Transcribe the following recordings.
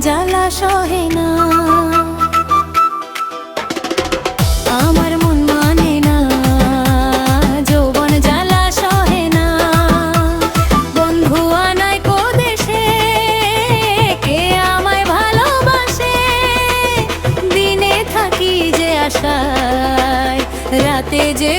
জ্বালা সহে না। আমার মন মানে না, যৌবন জ্বালা সহে না। বন্ধু কে আমায় ভালোবাসে? দিনে থাকি যে ঘ রাতে যে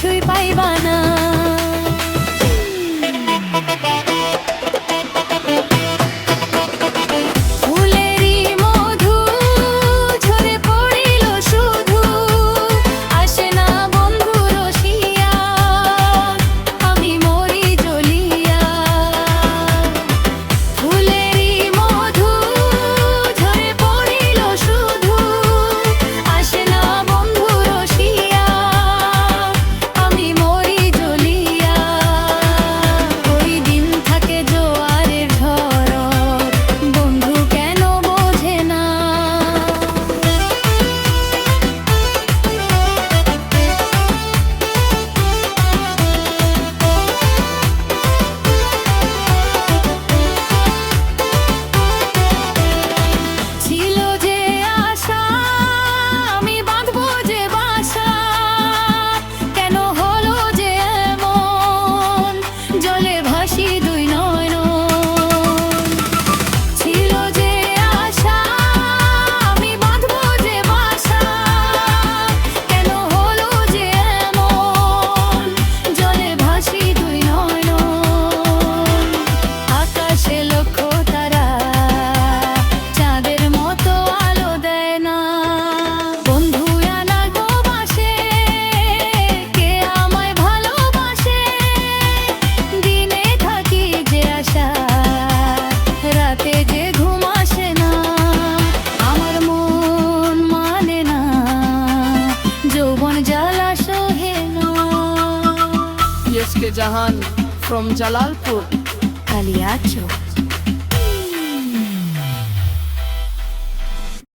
কিছুই পাইবা না। Jahan from Jalalpur, Kaliachok.